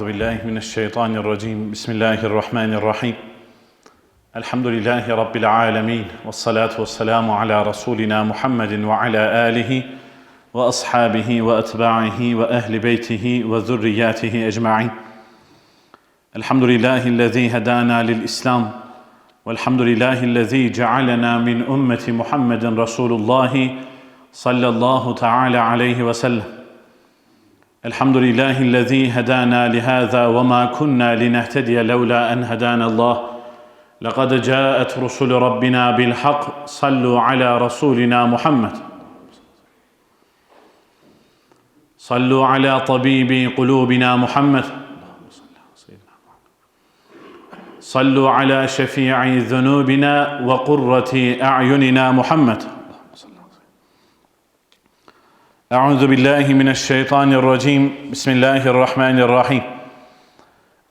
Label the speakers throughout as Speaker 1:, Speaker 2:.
Speaker 1: أعوذ بالله من الشيطان الرجيم. بسم الله الرحمن الرحيم. الحمد لله رب العالمين والصلاة والسلام على رسولنا محمد وعلى آله وأصحابه وأتباعه وأهل بيته وذرياته أجمعين. الحمد لله الذي هدانا للإسلام والحمد لله الذي جعلنا من أمة محمد رسول الله صلى الله تعالى عليه وسلم. الحمد لله الذي هدانا لهذا وما كنا لنهتدي لولا ان هدانا الله لقد جاءت رسل ربنا بالحق صلوا على رسولنا محمد صلوا على طبيب قلوبنا محمد صلوا على شفيع ذنوبنا وقره اعيننا محمد Euzu billahi mineşşeytanirracim. Bismillahirrahmanirrahim.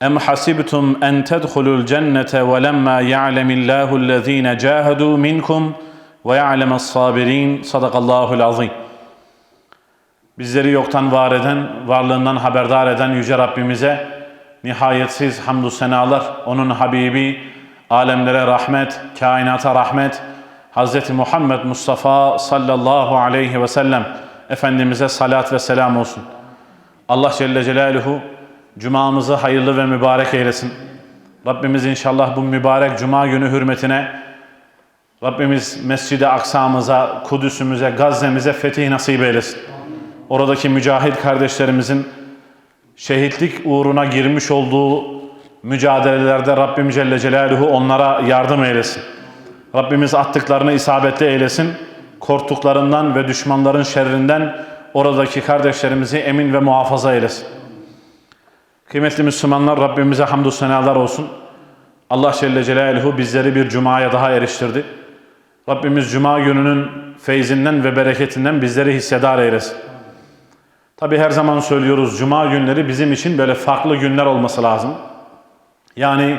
Speaker 1: Em hasibtum en tedhulul cennete ve lemma ya'lemillahu allazina cahadu minkum ve ya'lemes sabirin. Sadakallahul azim. Bizleri yoktan var eden, varlığından haberdar eden yüce Rabbimize nihayetsiz hamdü senalar, onun Habibi, alemlere rahmet, kainata rahmet, Hz. Muhammed Mustafa sallallahu aleyhi ve sellem Efendimiz'e salat ve selam olsun. Allah Celle Celaluhu Cuma'mızı hayırlı ve mübarek eylesin. Rabbimiz inşallah bu mübarek Cuma günü hürmetine Rabbimiz Mescid-i Aksa'mıza, Kudüs'ümüze, Gazze'mize fetih nasip eylesin. Oradaki mücahit kardeşlerimizin şehitlik uğruna girmiş olduğu mücadelelerde Rabbim Celle Celaluhu onlara yardım eylesin. Rabbimiz attıklarını isabetli eylesin korktuklarından ve düşmanların şerrinden oradaki kardeşlerimizi emin ve muhafaza eylesin. Kıymetli Müslümanlar Rabbimize hamdü senalar olsun. Allah Celle Celaluhu bizleri bir cumaya daha eriştirdi. Rabbimiz cuma gününün feyzinden ve bereketinden bizleri hissedar eylesin. Tabi her zaman söylüyoruz cuma günleri bizim için böyle farklı günler olması lazım. Yani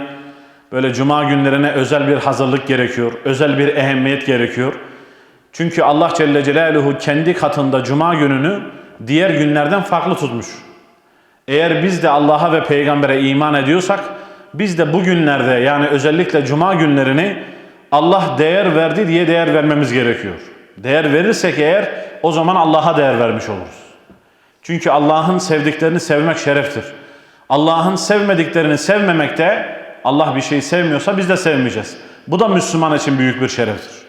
Speaker 1: böyle cuma günlerine özel bir hazırlık gerekiyor, özel bir ehemmiyet gerekiyor. Çünkü Allah Celle Celaluhu kendi katında cuma gününü diğer günlerden farklı tutmuş. Eğer biz de Allah'a ve peygambere iman ediyorsak biz de bu günlerde yani özellikle cuma günlerini Allah değer verdi diye değer vermemiz gerekiyor. Değer verirsek eğer o zaman Allah'a değer vermiş oluruz. Çünkü Allah'ın sevdiklerini sevmek şereftir. Allah'ın sevmediklerini sevmemekte Allah bir şeyi sevmiyorsa biz de sevmeyeceğiz. Bu da Müslüman için büyük bir şereftir.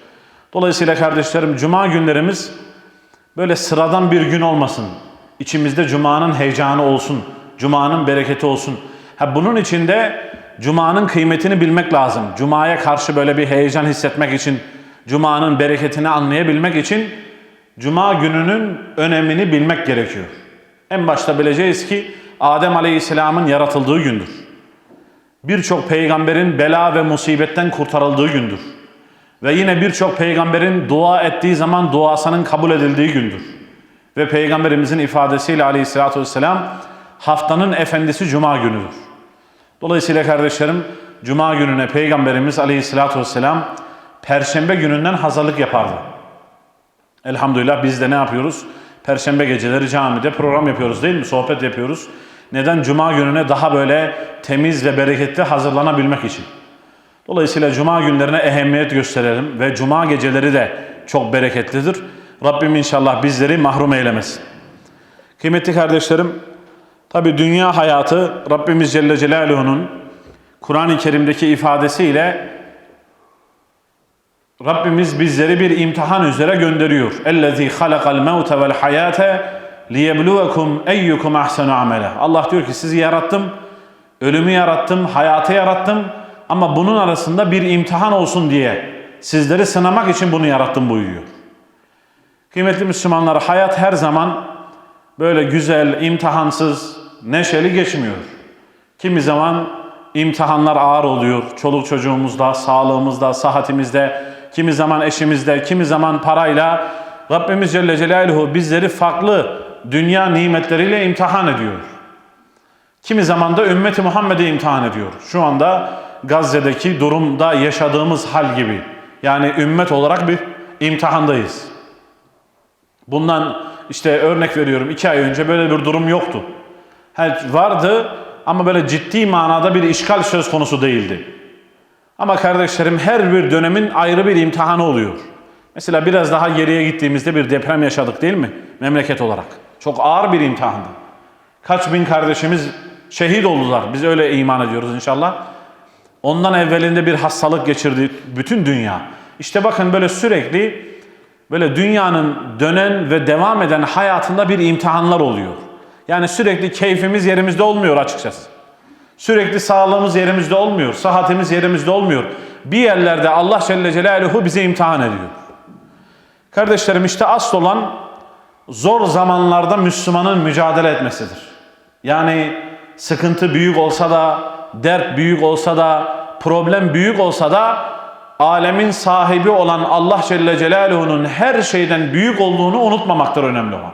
Speaker 1: Dolayısıyla kardeşlerim cuma günlerimiz böyle sıradan bir gün olmasın. İçimizde cumanın heyecanı olsun. Cumanın bereketi olsun. Ha bunun içinde cumanın kıymetini bilmek lazım. Cumaya karşı böyle bir heyecan hissetmek için, cumanın bereketini anlayabilmek için cuma gününün önemini bilmek gerekiyor. En başta bileceğiz ki Adem Aleyhisselam'ın yaratıldığı gündür. Birçok peygamberin bela ve musibetten kurtarıldığı gündür. Ve yine birçok peygamberin dua ettiği zaman duasının kabul edildiği gündür. Ve peygamberimizin ifadesiyle aleyhissalatü vesselam haftanın efendisi cuma günüdür. Dolayısıyla kardeşlerim cuma gününe peygamberimiz aleyhissalatü vesselam perşembe gününden hazırlık yapardı. Elhamdülillah biz de ne yapıyoruz? Perşembe geceleri camide program yapıyoruz değil mi? Sohbet yapıyoruz. Neden? Cuma gününe daha böyle temiz ve bereketli hazırlanabilmek için. Dolayısıyla cuma günlerine ehemmiyet gösterelim ve cuma geceleri de çok bereketlidir. Rabbim inşallah bizleri mahrum eylemesin. Kıymetli kardeşlerim, tabi dünya hayatı Rabbimiz Celle Celaluhu'nun Kur'an-ı Kerim'deki ifadesiyle Rabbimiz bizleri bir imtihan üzere gönderiyor. اَلَّذ۪ي خَلَقَ الْمَوْتَ وَالْحَيَاةَ لِيَبْلُوَكُمْ اَيُّكُمْ اَحْسَنُ عَمَلًا Allah diyor ki sizi yarattım, ölümü yarattım, hayatı yarattım Ama bunun arasında bir imtihan olsun diye sizleri sınamak için bunu yarattım buyuruyor. Kıymetli Müslümanlar hayat her zaman böyle güzel, imtihansız, neşeli geçmiyor. Kimi zaman imtihanlar ağır oluyor. Çoluk çocuğumuzda, sağlığımızda, sıhhatimizde, kimi zaman eşimizde, kimi zaman parayla Rabbimiz Celle Celaluhu bizleri farklı dünya nimetleriyle imtihan ediyor. Kimi zaman da ümmeti Muhammed'i imtihan ediyor. Şu anda Gazze'deki durumda yaşadığımız hal gibi. Yani ümmet olarak bir imtihandayız. Bundan işte örnek veriyorum iki ay önce böyle bir durum yoktu. vardı ama böyle ciddi manada bir işgal söz konusu değildi. Ama kardeşlerim her bir dönemin ayrı bir imtihanı oluyor. Mesela biraz daha geriye gittiğimizde bir deprem yaşadık değil mi? Memleket olarak. Çok ağır bir imtihandı. Kaç bin kardeşimiz şehit oldular. Biz öyle iman ediyoruz inşallah. Ondan evvelinde bir hastalık geçirdi bütün dünya. İşte bakın böyle sürekli böyle dünyanın dönen ve devam eden hayatında bir imtihanlar oluyor. Yani sürekli keyfimiz yerimizde olmuyor açıkçası. Sürekli sağlığımız yerimizde olmuyor, sıhhatimiz yerimizde olmuyor. Bir yerlerde Allah Celle Celaluhu bizi imtihan ediyor. Kardeşlerim işte asıl olan zor zamanlarda Müslümanın mücadele etmesidir. Yani sıkıntı büyük olsa da, dert büyük olsa da, problem büyük olsa da alemin sahibi olan Allah Celle Celaluhu'nun her şeyden büyük olduğunu unutmamaktır önemli olan.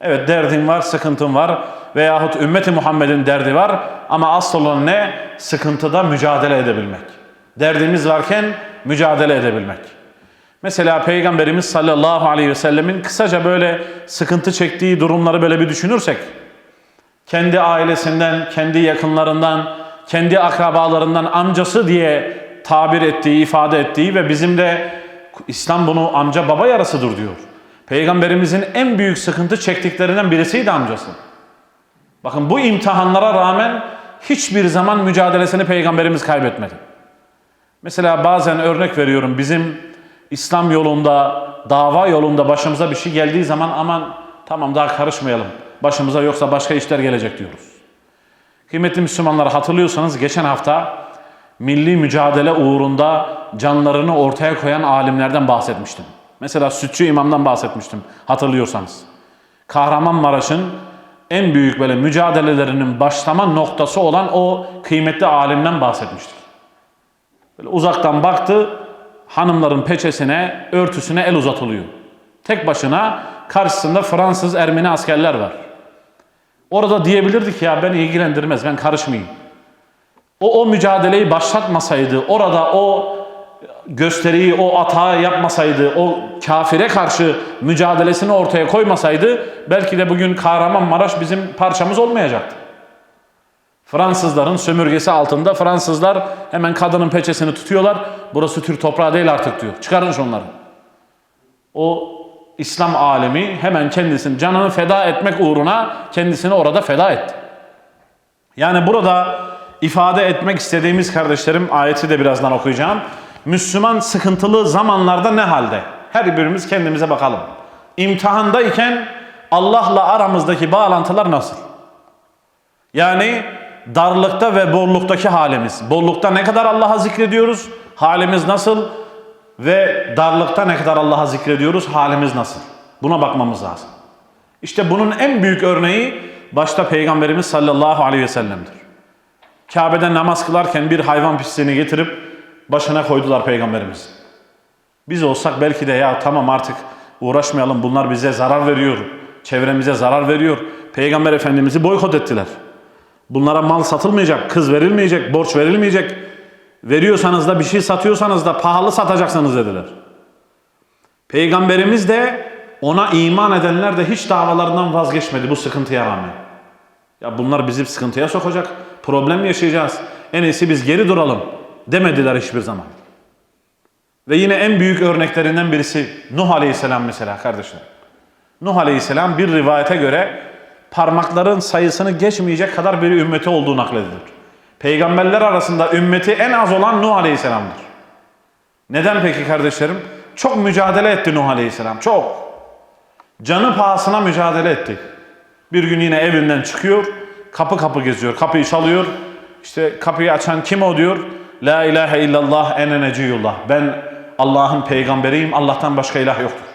Speaker 1: Evet derdin var, sıkıntın var veyahut ümmeti Muhammed'in derdi var ama asıl olan ne? Sıkıntıda mücadele edebilmek. Derdimiz varken mücadele edebilmek. Mesela Peygamberimiz sallallahu aleyhi ve sellemin kısaca böyle sıkıntı çektiği durumları böyle bir düşünürsek, kendi ailesinden, kendi yakınlarından, kendi akrabalarından amcası diye tabir ettiği, ifade ettiği ve bizim de İslam bunu amca baba yarasıdır diyor. Peygamberimizin en büyük sıkıntı çektiklerinden birisiydi amcası. Bakın bu imtihanlara rağmen hiçbir zaman mücadelesini Peygamberimiz kaybetmedi. Mesela bazen örnek veriyorum bizim İslam yolunda, dava yolunda başımıza bir şey geldiği zaman aman tamam daha karışmayalım. Başımıza yoksa başka işler gelecek diyoruz. Kıymetli Müslümanlar hatırlıyorsanız geçen hafta milli mücadele uğrunda canlarını ortaya koyan alimlerden bahsetmiştim. Mesela Sütçü İmam'dan bahsetmiştim hatırlıyorsanız. Kahramanmaraş'ın en büyük böyle mücadelelerinin başlama noktası olan o kıymetli alimden bahsetmiştik. Böyle uzaktan baktı, hanımların peçesine, örtüsüne el uzatılıyor. Tek başına karşısında Fransız, Ermeni askerler var. Orada diyebilirdik ya ben ilgilendirmez, ben karışmayayım. O o mücadeleyi başlatmasaydı, orada o gösteriyi, o atağı yapmasaydı, o kafire karşı mücadelesini ortaya koymasaydı belki de bugün Kahramanmaraş bizim parçamız olmayacaktı. Fransızların sömürgesi altında Fransızlar hemen kadının peçesini tutuyorlar. Burası Türk toprağı değil artık diyor. Çıkarın şunları. O İslam alemi hemen kendisini canını feda etmek uğruna kendisini orada feda etti. Yani burada ifade etmek istediğimiz kardeşlerim ayeti de birazdan okuyacağım. Müslüman sıkıntılı zamanlarda ne halde? Her birimiz kendimize bakalım. İmtihandayken Allah'la aramızdaki bağlantılar nasıl? Yani darlıkta ve bolluktaki halimiz. Bollukta ne kadar Allah'a zikrediyoruz? Halimiz nasıl? Ve darlıkta ne kadar Allah'a zikrediyoruz? Halimiz nasıl? Buna bakmamız lazım. İşte bunun en büyük örneği başta Peygamberimiz sallallahu aleyhi ve sellem'dir. Kabe'de namaz kılarken bir hayvan pisliğini getirip başına koydular Peygamberimiz. Biz olsak belki de ya tamam artık uğraşmayalım bunlar bize zarar veriyor. Çevremize zarar veriyor. Peygamber Efendimiz'i boykot ettiler. Bunlara mal satılmayacak, kız verilmeyecek, borç verilmeyecek. Veriyorsanız da bir şey satıyorsanız da pahalı satacaksınız dediler. Peygamberimiz de ona iman edenler de hiç davalarından vazgeçmedi bu sıkıntıya rağmen. Ya bunlar bizi sıkıntıya sokacak, problem yaşayacağız. En iyisi biz geri duralım demediler hiçbir zaman. Ve yine en büyük örneklerinden birisi Nuh Aleyhisselam mesela kardeşler. Nuh Aleyhisselam bir rivayete göre parmakların sayısını geçmeyecek kadar bir ümmeti olduğu nakledilir. Peygamberler arasında ümmeti en az olan Nuh Aleyhisselam'dır. Neden peki kardeşlerim? Çok mücadele etti Nuh Aleyhisselam, çok. Canı pahasına mücadele etti. Bir gün yine evinden çıkıyor, kapı kapı geziyor, kapıyı çalıyor. İşte kapıyı açan kim o diyor. La ilahe illallah ene neciyullah. Ben Allah'ın peygamberiyim, Allah'tan başka ilah yoktur.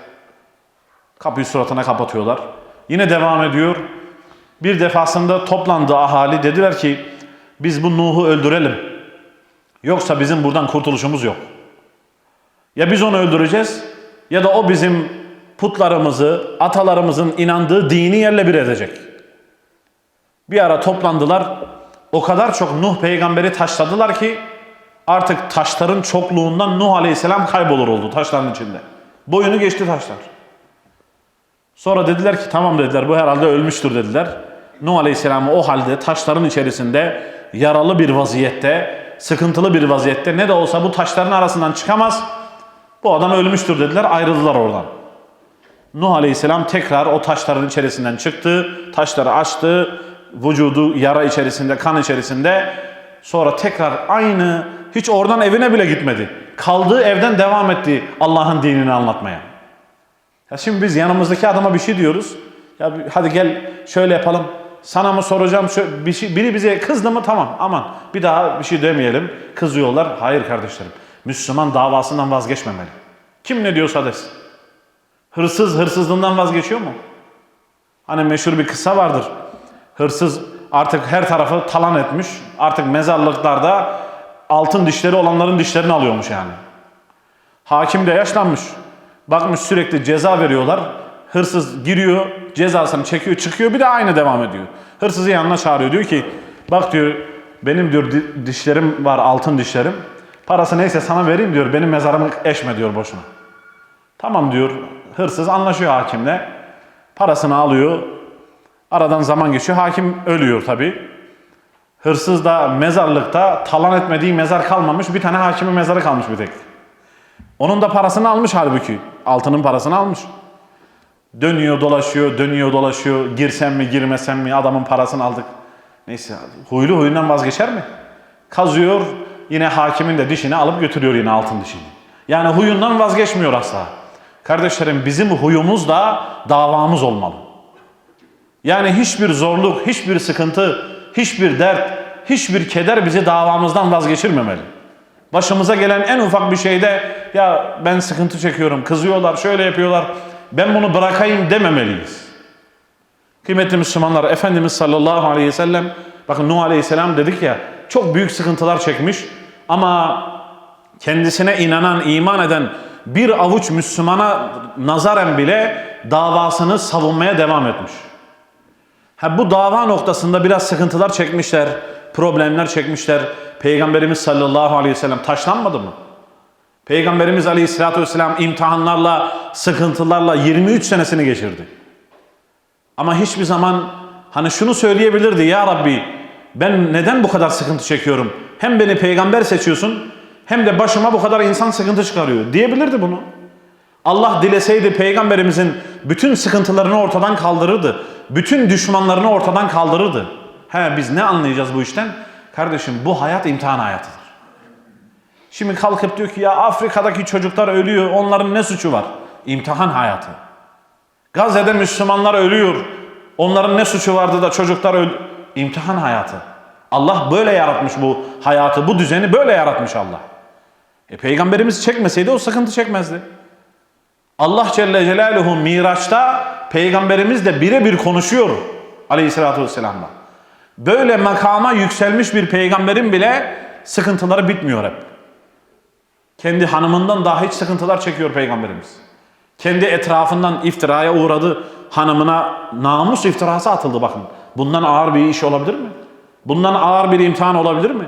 Speaker 1: Kapıyı suratına kapatıyorlar. Yine devam ediyor. Bir defasında toplandı ahali dediler ki biz bu Nuh'u öldürelim. Yoksa bizim buradan kurtuluşumuz yok. Ya biz onu öldüreceğiz ya da o bizim putlarımızı, atalarımızın inandığı dini yerle bir edecek. Bir ara toplandılar. O kadar çok Nuh peygamberi taşladılar ki artık taşların çokluğundan Nuh aleyhisselam kaybolur oldu taşların içinde. Boyunu geçti taşlar. Sonra dediler ki tamam dediler bu herhalde ölmüştür dediler. Nuh Aleyhisselam'ı o halde taşların içerisinde yaralı bir vaziyette, sıkıntılı bir vaziyette ne de olsa bu taşların arasından çıkamaz. Bu adam ölmüştür dediler ayrıldılar oradan. Nuh Aleyhisselam tekrar o taşların içerisinden çıktı, taşları açtı, vücudu yara içerisinde, kan içerisinde. Sonra tekrar aynı, hiç oradan evine bile gitmedi. Kaldığı evden devam etti Allah'ın dinini anlatmaya. Ya şimdi biz yanımızdaki adama bir şey diyoruz. Ya hadi gel şöyle yapalım. Sana mı soracağım? Bir şey, biri bize kızdı mı tamam aman bir daha bir şey demeyelim. Kızıyorlar. Hayır kardeşlerim. Müslüman davasından vazgeçmemeli. Kim ne diyorsa desin. Hırsız hırsızlığından vazgeçiyor mu? Hani meşhur bir kısa vardır. Hırsız artık her tarafı talan etmiş. Artık mezarlıklarda altın dişleri olanların dişlerini alıyormuş yani. Hakim de yaşlanmış. Bakmış sürekli ceza veriyorlar. Hırsız giriyor, cezasını çekiyor, çıkıyor bir de aynı devam ediyor. Hırsızı yanına çağırıyor. Diyor ki bak diyor benim diyor di- dişlerim var altın dişlerim. Parası neyse sana vereyim diyor. Benim mezarımı eşme diyor boşuna. Tamam diyor. Hırsız anlaşıyor hakimle. Parasını alıyor. Aradan zaman geçiyor. Hakim ölüyor tabii. Hırsız da mezarlıkta talan etmediği mezar kalmamış. Bir tane hakimin mezarı kalmış bir tek. Onun da parasını almış halbuki. Altının parasını almış. Dönüyor dolaşıyor, dönüyor dolaşıyor. Girsem mi girmesem mi adamın parasını aldık. Neyse huylu huyundan vazgeçer mi? Kazıyor yine hakimin de dişini alıp götürüyor yine altın dişini. Yani huyundan vazgeçmiyor asla. Kardeşlerim bizim huyumuz da davamız olmalı. Yani hiçbir zorluk, hiçbir sıkıntı, hiçbir dert, hiçbir keder bizi davamızdan vazgeçirmemeli. Başımıza gelen en ufak bir şeyde ya ben sıkıntı çekiyorum, kızıyorlar, şöyle yapıyorlar. Ben bunu bırakayım dememeliyiz. Kıymetli Müslümanlar, Efendimiz sallallahu aleyhi ve sellem, bakın Nuh aleyhisselam dedik ya, çok büyük sıkıntılar çekmiş ama kendisine inanan, iman eden bir avuç Müslümana nazaren bile davasını savunmaya devam etmiş. Ha, bu dava noktasında biraz sıkıntılar çekmişler, problemler çekmişler. Peygamberimiz sallallahu aleyhi ve sellem taşlanmadı mı? Peygamberimiz aleyhissalatü vesselam imtihanlarla, sıkıntılarla 23 senesini geçirdi. Ama hiçbir zaman hani şunu söyleyebilirdi ya Rabbi ben neden bu kadar sıkıntı çekiyorum? Hem beni peygamber seçiyorsun hem de başıma bu kadar insan sıkıntı çıkarıyor diyebilirdi bunu. Allah dileseydi peygamberimizin bütün sıkıntılarını ortadan kaldırırdı. Bütün düşmanlarını ortadan kaldırırdı. He biz ne anlayacağız bu işten? Kardeşim bu hayat imtihan hayatıdır. Şimdi kalkıp diyor ki ya Afrika'daki çocuklar ölüyor onların ne suçu var? İmtihan hayatı. Gazze'de Müslümanlar ölüyor. Onların ne suçu vardı da çocuklar öl... İmtihan hayatı. Allah böyle yaratmış bu hayatı, bu düzeni böyle yaratmış Allah. E, Peygamberimiz çekmeseydi o sıkıntı çekmezdi. Allah Celle Celaluhu Miraç'ta Peygamberimizle birebir konuşuyor Aleyhisselatü Vesselam'la. Böyle makama yükselmiş bir peygamberin bile sıkıntıları bitmiyor hep. Kendi hanımından daha hiç sıkıntılar çekiyor peygamberimiz. Kendi etrafından iftiraya uğradı. Hanımına namus iftirası atıldı bakın. Bundan ağır bir iş olabilir mi? Bundan ağır bir imtihan olabilir mi?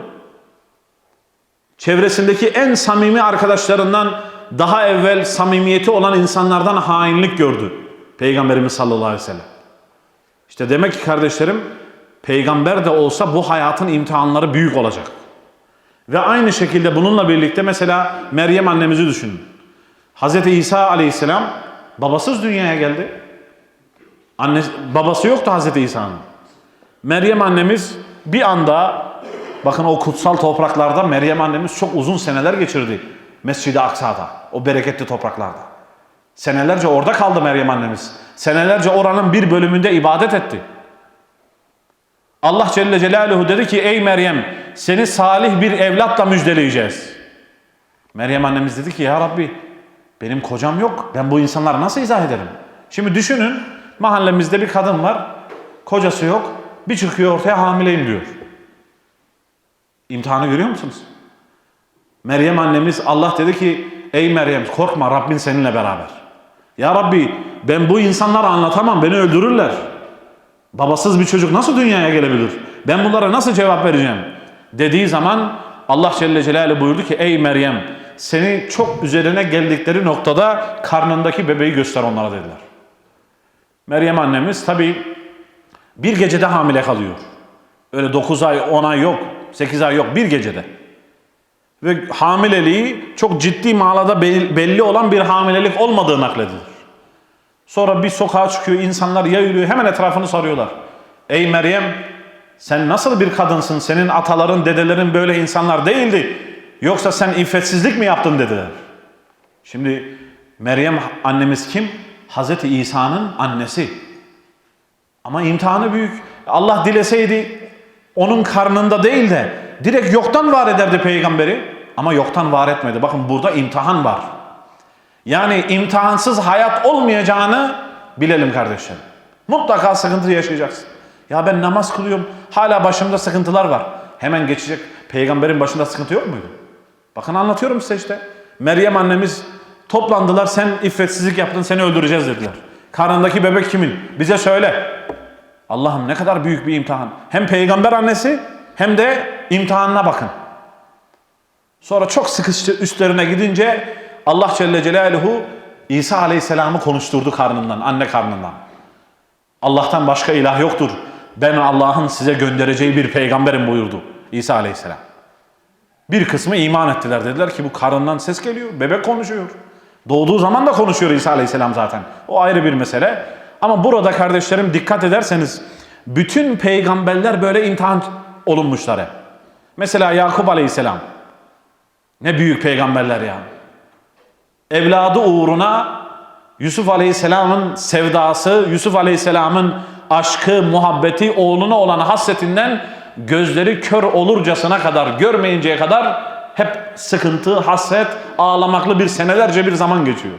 Speaker 1: Çevresindeki en samimi arkadaşlarından daha evvel samimiyeti olan insanlardan hainlik gördü. Peygamberimiz sallallahu aleyhi ve sellem. İşte demek ki kardeşlerim peygamber de olsa bu hayatın imtihanları büyük olacak. Ve aynı şekilde bununla birlikte mesela Meryem annemizi düşünün. Hz. İsa aleyhisselam babasız dünyaya geldi. Anne, babası yoktu Hz. İsa'nın. Meryem annemiz bir anda bakın o kutsal topraklarda Meryem annemiz çok uzun seneler geçirdi. Mescid-i Aksa'da, o bereketli topraklarda. Senelerce orada kaldı Meryem annemiz. Senelerce oranın bir bölümünde ibadet etti. Allah Celle Celaluhu dedi ki ey Meryem seni salih bir evlatla müjdeleyeceğiz. Meryem annemiz dedi ki ya Rabbi benim kocam yok. Ben bu insanlara nasıl izah ederim? Şimdi düşünün mahallemizde bir kadın var. Kocası yok. Bir çıkıyor ortaya hamileyim diyor. İmtihanı görüyor musunuz? Meryem annemiz Allah dedi ki ey Meryem korkma Rabbin seninle beraber. Ya Rabbi ben bu insanlara anlatamam beni öldürürler. Babasız bir çocuk nasıl dünyaya gelebilir? Ben bunlara nasıl cevap vereceğim? Dediği zaman Allah Celle Celaluhu buyurdu ki ey Meryem seni çok üzerine geldikleri noktada karnındaki bebeği göster onlara dediler. Meryem annemiz tabi Bir gecede hamile kalıyor. Öyle 9 ay, 10 ay yok, 8 ay yok, bir gecede. Ve hamileliği çok ciddi manada bel- belli olan bir hamilelik olmadığı nakledilir. Sonra bir sokağa çıkıyor, insanlar yayılıyor, hemen etrafını sarıyorlar. Ey Meryem, sen nasıl bir kadınsın? Senin ataların, dedelerin böyle insanlar değildi. Yoksa sen iffetsizlik mi yaptın dediler. Şimdi Meryem annemiz kim? Hazreti İsa'nın annesi. Ama imtihanı büyük. Allah dileseydi onun karnında değil de direkt yoktan var ederdi peygamberi. Ama yoktan var etmedi. Bakın burada imtihan var. Yani imtihansız hayat olmayacağını bilelim kardeşlerim. Mutlaka sıkıntı yaşayacaksın. Ya ben namaz kılıyorum. Hala başımda sıkıntılar var. Hemen geçecek. Peygamberin başında sıkıntı yok muydu? Bakın anlatıyorum size işte. Meryem annemiz toplandılar. Sen iffetsizlik yaptın seni öldüreceğiz dediler. Karnındaki bebek kimin? Bize söyle. Allah'ım ne kadar büyük bir imtihan. Hem peygamber annesi hem de imtihanına bakın. Sonra çok sıkıştı üstlerine gidince Allah Celle Celaluhu İsa Aleyhisselam'ı konuşturdu karnından, anne karnından. Allah'tan başka ilah yoktur. Ben Allah'ın size göndereceği bir peygamberim buyurdu İsa Aleyhisselam. Bir kısmı iman ettiler. Dediler ki bu karından ses geliyor. Bebek konuşuyor. Doğduğu zaman da konuşuyor İsa Aleyhisselam zaten. O ayrı bir mesele. Ama burada kardeşlerim dikkat ederseniz bütün peygamberler böyle imtihan olunmuşlar. Mesela Yakup Aleyhisselam. Ne büyük peygamberler ya. Evladı uğruna Yusuf Aleyhisselam'ın sevdası, Yusuf Aleyhisselam'ın aşkı, muhabbeti, oğluna olan hasretinden gözleri kör olurcasına kadar, görmeyinceye kadar hep sıkıntı, hasret, ağlamaklı bir senelerce bir zaman geçiyor.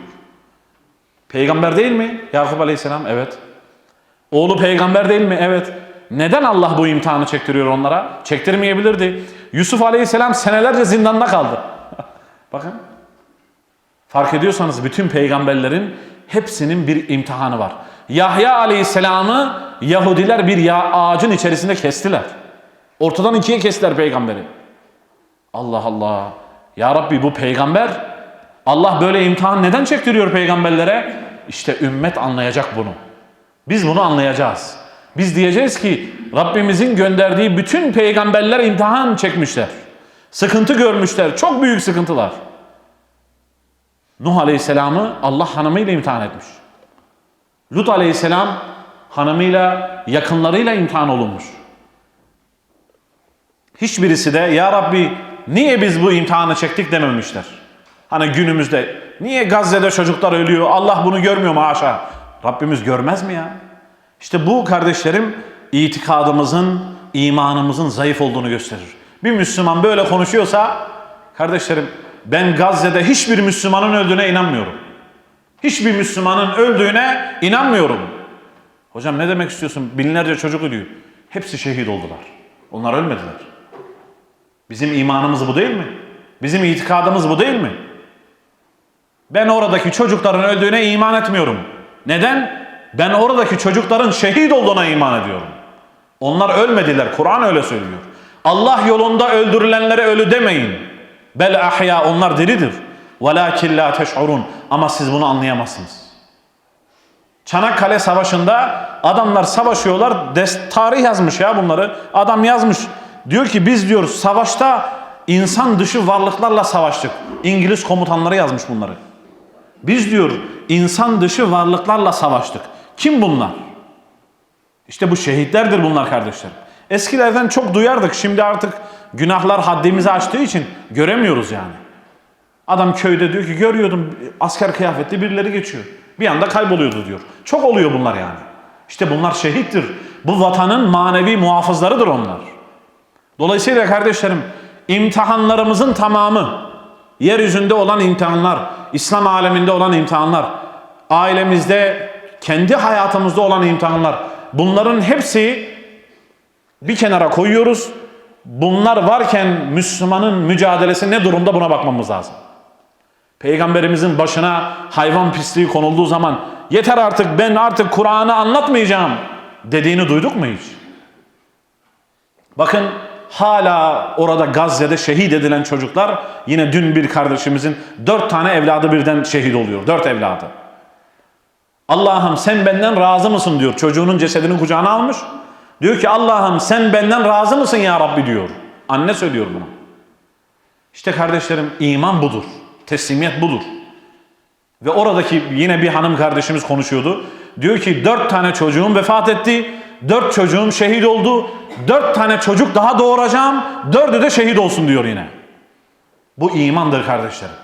Speaker 1: Peygamber değil mi Yakup Aleyhisselam? Evet. Oğlu peygamber değil mi? Evet. Neden Allah bu imtihanı çektiriyor onlara? Çektirmeyebilirdi. Yusuf Aleyhisselam senelerce zindanda kaldı. Bakın. Fark ediyorsanız bütün peygamberlerin hepsinin bir imtihanı var. Yahya Aleyhisselam'ı Yahudiler bir ya ağacın içerisinde kestiler. Ortadan ikiye kestiler peygamberi. Allah Allah. Ya Rabbi bu peygamber Allah böyle imtihan neden çektiriyor peygamberlere? İşte ümmet anlayacak bunu. Biz bunu anlayacağız. Biz diyeceğiz ki Rabbimizin gönderdiği bütün peygamberler imtihan çekmişler. Sıkıntı görmüşler. Çok büyük sıkıntılar. Nuh Aleyhisselam'ı Allah hanımıyla imtihan etmiş. Lut Aleyhisselam hanımıyla, yakınlarıyla imtihan olunmuş. Hiçbirisi de ya Rabbi niye biz bu imtihanı çektik dememişler. Hani günümüzde niye Gazze'de çocuklar ölüyor Allah bunu görmüyor mu haşa. Rabbimiz görmez mi ya? İşte bu kardeşlerim itikadımızın, imanımızın zayıf olduğunu gösterir. Bir Müslüman böyle konuşuyorsa kardeşlerim ben Gazze'de hiçbir Müslümanın öldüğüne inanmıyorum. Hiçbir Müslümanın öldüğüne inanmıyorum. Hocam ne demek istiyorsun? Binlerce çocuk ölüyor. Hepsi şehit oldular. Onlar ölmediler. Bizim imanımız bu değil mi? Bizim itikadımız bu değil mi? Ben oradaki çocukların öldüğüne iman etmiyorum. Neden? Ben oradaki çocukların şehit olduğuna iman ediyorum. Onlar ölmediler. Kur'an öyle söylüyor. Allah yolunda öldürülenlere ölü demeyin. Bel ahya onlar diridir. Velakin la teş'urun. Ama siz bunu anlayamazsınız. Çanakkale Savaşı'nda adamlar savaşıyorlar. Des, tarih yazmış ya bunları. Adam yazmış. Diyor ki biz diyor savaşta insan dışı varlıklarla savaştık. İngiliz komutanları yazmış bunları. Biz diyor insan dışı varlıklarla savaştık. Kim bunlar? İşte bu şehitlerdir bunlar kardeşlerim. Eskilerden çok duyardık. Şimdi artık günahlar haddimizi aştığı için göremiyoruz yani. Adam köyde diyor ki görüyordum asker kıyafetli birileri geçiyor. Bir anda kayboluyordu diyor. Çok oluyor bunlar yani. İşte bunlar şehittir. Bu vatanın manevi muhafızlarıdır onlar. Dolayısıyla kardeşlerim imtihanlarımızın tamamı yeryüzünde olan imtihanlar, İslam aleminde olan imtihanlar, ailemizde, kendi hayatımızda olan imtihanlar. Bunların hepsi bir kenara koyuyoruz. Bunlar varken Müslümanın mücadelesi ne durumda buna bakmamız lazım. Peygamberimizin başına hayvan pisliği konulduğu zaman yeter artık ben artık Kur'an'ı anlatmayacağım dediğini duyduk mu hiç? Bakın hala orada Gazze'de şehit edilen çocuklar yine dün bir kardeşimizin dört tane evladı birden şehit oluyor. Dört evladı. Allah'ım sen benden razı mısın diyor. Çocuğunun cesedini kucağına almış. Diyor ki Allah'ım sen benden razı mısın ya Rabbi diyor. Anne söylüyor bunu. İşte kardeşlerim iman budur. Teslimiyet budur. Ve oradaki yine bir hanım kardeşimiz konuşuyordu. Diyor ki dört tane çocuğum vefat etti. Dört çocuğum şehit oldu. Dört tane çocuk daha doğuracağım. Dördü de şehit olsun diyor yine. Bu imandır kardeşlerim.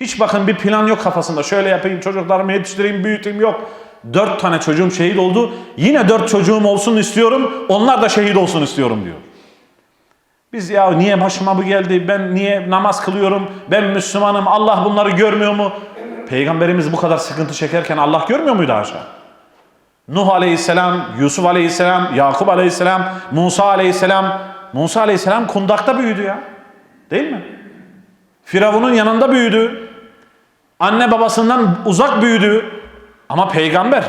Speaker 1: Hiç bakın bir plan yok kafasında. Şöyle yapayım çocuklarımı yetiştireyim büyüteyim yok. Dört tane çocuğum şehit oldu. Yine dört çocuğum olsun istiyorum. Onlar da şehit olsun istiyorum diyor. Biz ya niye başıma bu geldi? Ben niye namaz kılıyorum? Ben Müslümanım. Allah bunları görmüyor mu? Peygamberimiz bu kadar sıkıntı çekerken Allah görmüyor muydu aşağı? Nuh aleyhisselam, Yusuf aleyhisselam, Yakup aleyhisselam, Musa aleyhisselam. Musa aleyhisselam kundakta büyüdü ya. Değil mi? Firavun'un yanında büyüdü. Anne babasından uzak büyüdü. Ama peygamber.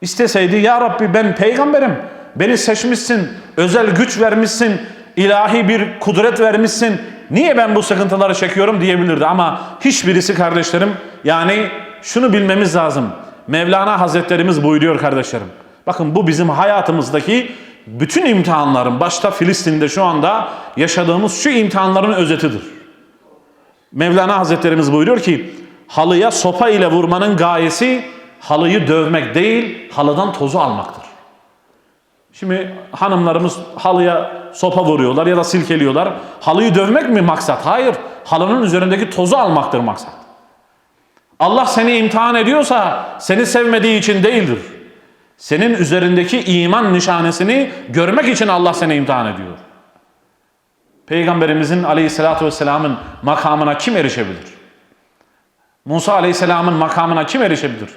Speaker 1: İsteseydi ya Rabbi ben peygamberim. Beni seçmişsin. Özel güç vermişsin. ilahi bir kudret vermişsin. Niye ben bu sıkıntıları çekiyorum diyebilirdi. Ama hiçbirisi kardeşlerim yani şunu bilmemiz lazım. Mevlana Hazretlerimiz buyuruyor kardeşlerim. Bakın bu bizim hayatımızdaki bütün imtihanların başta Filistin'de şu anda yaşadığımız şu imtihanların özetidir. Mevlana Hazretlerimiz buyuruyor ki halıya sopa ile vurmanın gayesi halıyı dövmek değil halıdan tozu almaktır. Şimdi hanımlarımız halıya sopa vuruyorlar ya da silkeliyorlar. Halıyı dövmek mi maksat? Hayır. Halının üzerindeki tozu almaktır maksat. Allah seni imtihan ediyorsa seni sevmediği için değildir. Senin üzerindeki iman nişanesini görmek için Allah seni imtihan ediyor. Peygamberimizin aleyhissalatü vesselamın makamına kim erişebilir? Musa aleyhisselamın makamına kim erişebilir?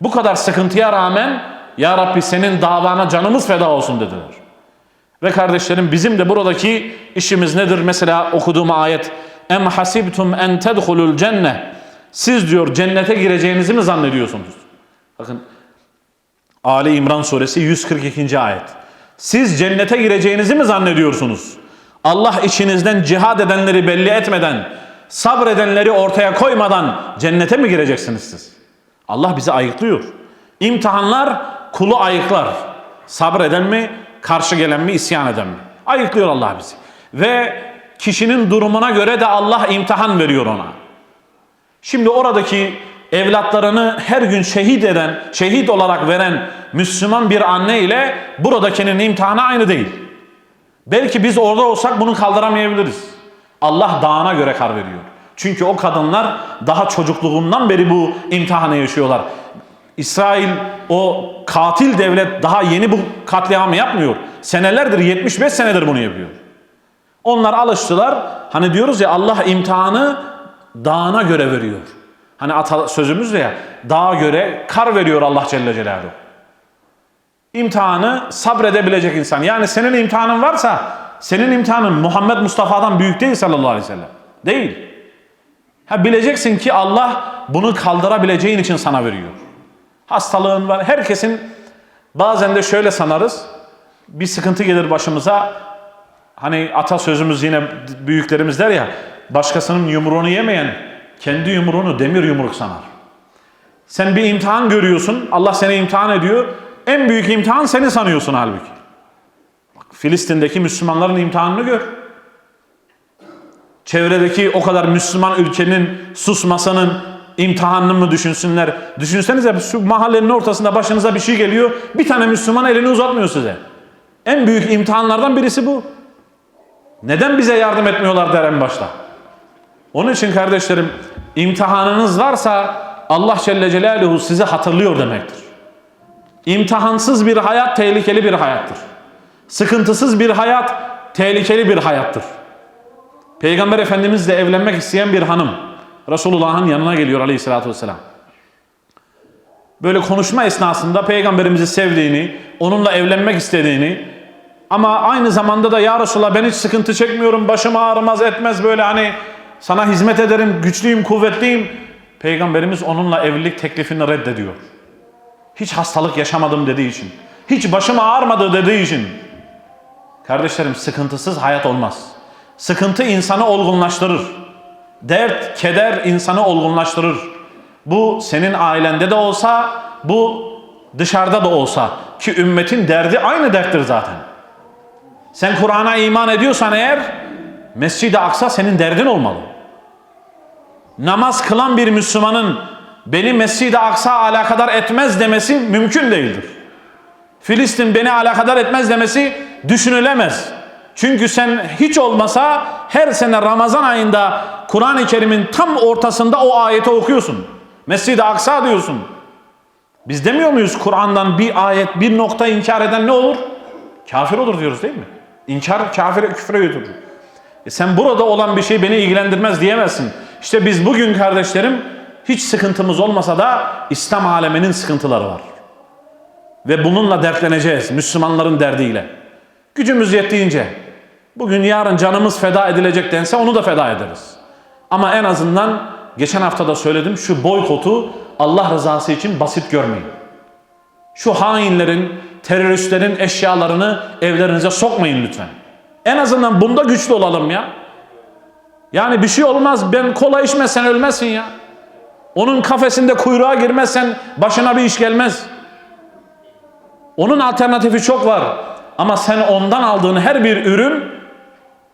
Speaker 1: Bu kadar sıkıntıya rağmen Ya Rabbi senin davana canımız feda olsun dediler. Ve kardeşlerim bizim de buradaki işimiz nedir? Mesela okuduğum ayet Em hasibtum en tedhulul cenne Siz diyor cennete gireceğinizi mi zannediyorsunuz? Bakın Ali İmran suresi 142. ayet. Siz cennete gireceğinizi mi zannediyorsunuz? Allah içinizden cihad edenleri belli etmeden, sabredenleri ortaya koymadan cennete mi gireceksiniz siz? Allah bizi ayıklıyor. İmtihanlar kulu ayıklar. Sabreden mi, karşı gelen mi, isyan eden mi? Ayıklıyor Allah bizi. Ve kişinin durumuna göre de Allah imtihan veriyor ona. Şimdi oradaki evlatlarını her gün şehit eden, şehit olarak veren Müslüman bir anne ile buradakinin imtihanı aynı değil. Belki biz orada olsak bunu kaldıramayabiliriz. Allah dağına göre kar veriyor. Çünkü o kadınlar daha çocukluğundan beri bu imtihanı yaşıyorlar. İsrail o katil devlet daha yeni bu katliamı yapmıyor. Senelerdir 75 senedir bunu yapıyor. Onlar alıştılar. Hani diyoruz ya Allah imtihanı dağına göre veriyor. Hani ata sözümüz ya dağa göre kar veriyor Allah Celle Celaluhu. İmtihanı sabredebilecek insan. Yani senin imtihanın varsa senin imtihanın Muhammed Mustafa'dan büyük değil sallallahu aleyhi ve sellem. Değil. Ha bileceksin ki Allah bunu kaldırabileceğin için sana veriyor. Hastalığın var. Herkesin bazen de şöyle sanarız. Bir sıkıntı gelir başımıza. Hani atasözümüz yine büyüklerimiz der ya başkasının yumruğunu yemeyen kendi yumruğunu demir yumruk sanar. Sen bir imtihan görüyorsun. Allah seni imtihan ediyor. En büyük imtihan seni sanıyorsun halbuki. Bak, Filistin'deki Müslümanların imtihanını gör. Çevredeki o kadar Müslüman ülkenin susmasının imtihanını mı düşünsünler? Düşünsenize şu mahallenin ortasında başınıza bir şey geliyor. Bir tane Müslüman elini uzatmıyor size. En büyük imtihanlardan birisi bu. Neden bize yardım etmiyorlar der en başta. Onun için kardeşlerim imtihanınız varsa Allah Celle Celaluhu sizi hatırlıyor demektir. İmtihansız bir hayat tehlikeli bir hayattır. Sıkıntısız bir hayat tehlikeli bir hayattır. Peygamber Efendimizle evlenmek isteyen bir hanım Resulullah'ın yanına geliyor aleyhissalatü vesselam. Böyle konuşma esnasında peygamberimizi sevdiğini, onunla evlenmek istediğini ama aynı zamanda da ya Resulallah ben hiç sıkıntı çekmiyorum, başım ağrımaz etmez böyle hani sana hizmet ederim, güçlüyüm, kuvvetliyim. Peygamberimiz onunla evlilik teklifini reddediyor. Hiç hastalık yaşamadım dediği için. Hiç başım ağrımadı dediği için. Kardeşlerim sıkıntısız hayat olmaz. Sıkıntı insanı olgunlaştırır. Dert, keder insanı olgunlaştırır. Bu senin ailende de olsa, bu dışarıda da olsa ki ümmetin derdi aynı derttir zaten. Sen Kur'an'a iman ediyorsan eğer Mescid-i Aksa senin derdin olmalı. Namaz kılan bir Müslümanın beni Mescid-i Aksa alakadar etmez demesi mümkün değildir. Filistin beni alakadar etmez demesi düşünülemez. Çünkü sen hiç olmasa her sene Ramazan ayında Kur'an-ı Kerim'in tam ortasında o ayeti okuyorsun. Mescid-i Aksa diyorsun. Biz demiyor muyuz Kur'an'dan bir ayet, bir nokta inkar eden ne olur? Kafir olur diyoruz değil mi? İnkar kafire, küfre götürür. E sen burada olan bir şey beni ilgilendirmez diyemezsin. İşte biz bugün kardeşlerim hiç sıkıntımız olmasa da İslam aleminin sıkıntıları var. Ve bununla dertleneceğiz Müslümanların derdiyle. Gücümüz yettiğince bugün yarın canımız feda edilecek dense onu da feda ederiz. Ama en azından geçen hafta da söyledim şu boykotu Allah rızası için basit görmeyin. Şu hainlerin, teröristlerin eşyalarını evlerinize sokmayın lütfen. En azından bunda güçlü olalım ya. Yani bir şey olmaz. Ben kola içmezsen ölmezsin ya. Onun kafesinde kuyruğa girmezsen başına bir iş gelmez. Onun alternatifi çok var. Ama sen ondan aldığın her bir ürün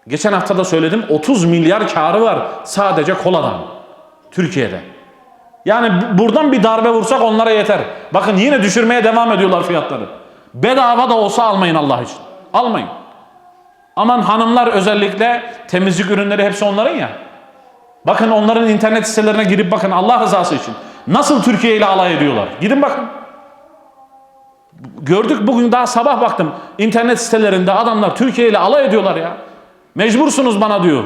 Speaker 1: geçen hafta da söyledim 30 milyar karı var sadece koladan Türkiye'de. Yani bu- buradan bir darbe vursak onlara yeter. Bakın yine düşürmeye devam ediyorlar fiyatları. Bedava da olsa almayın Allah için. Almayın. Aman hanımlar özellikle temizlik ürünleri hepsi onların ya. Bakın onların internet sitelerine girip bakın Allah rızası için. Nasıl Türkiye ile alay ediyorlar. Gidin bakın. Gördük bugün daha sabah baktım. internet sitelerinde adamlar Türkiye ile alay ediyorlar ya. Mecbursunuz bana diyor.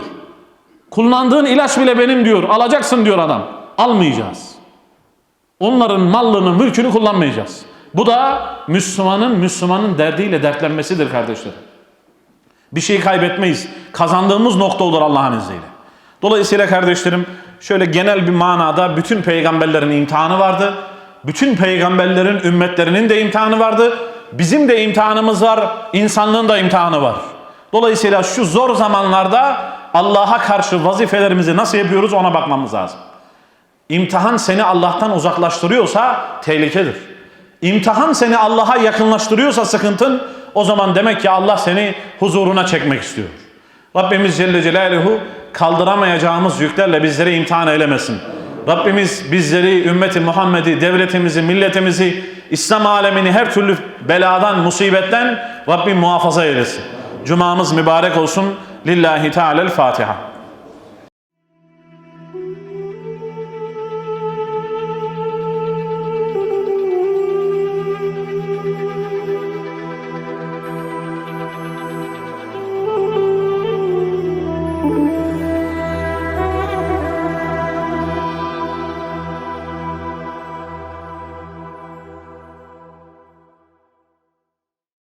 Speaker 1: Kullandığın ilaç bile benim diyor. Alacaksın diyor adam. Almayacağız. Onların mallını, mülkünü kullanmayacağız. Bu da Müslümanın Müslümanın derdiyle dertlenmesidir kardeşlerim. Bir şey kaybetmeyiz. Kazandığımız nokta olur Allah'ın izniyle. Dolayısıyla kardeşlerim şöyle genel bir manada bütün peygamberlerin imtihanı vardı. Bütün peygamberlerin ümmetlerinin de imtihanı vardı. Bizim de imtihanımız var. insanlığın da imtihanı var. Dolayısıyla şu zor zamanlarda Allah'a karşı vazifelerimizi nasıl yapıyoruz ona bakmamız lazım. İmtihan seni Allah'tan uzaklaştırıyorsa tehlikedir. İmtihan seni Allah'a yakınlaştırıyorsa sıkıntın o zaman demek ki Allah seni huzuruna çekmek istiyor. Rabbimiz Celle Celaluhu kaldıramayacağımız yüklerle bizleri imtihan eylemesin. Rabbimiz bizleri, ümmeti Muhammed'i, devletimizi, milletimizi, İslam alemini her türlü beladan, musibetten Rabbim muhafaza eylesin. Cumamız mübarek olsun. Lillahi Teala'l Fatiha.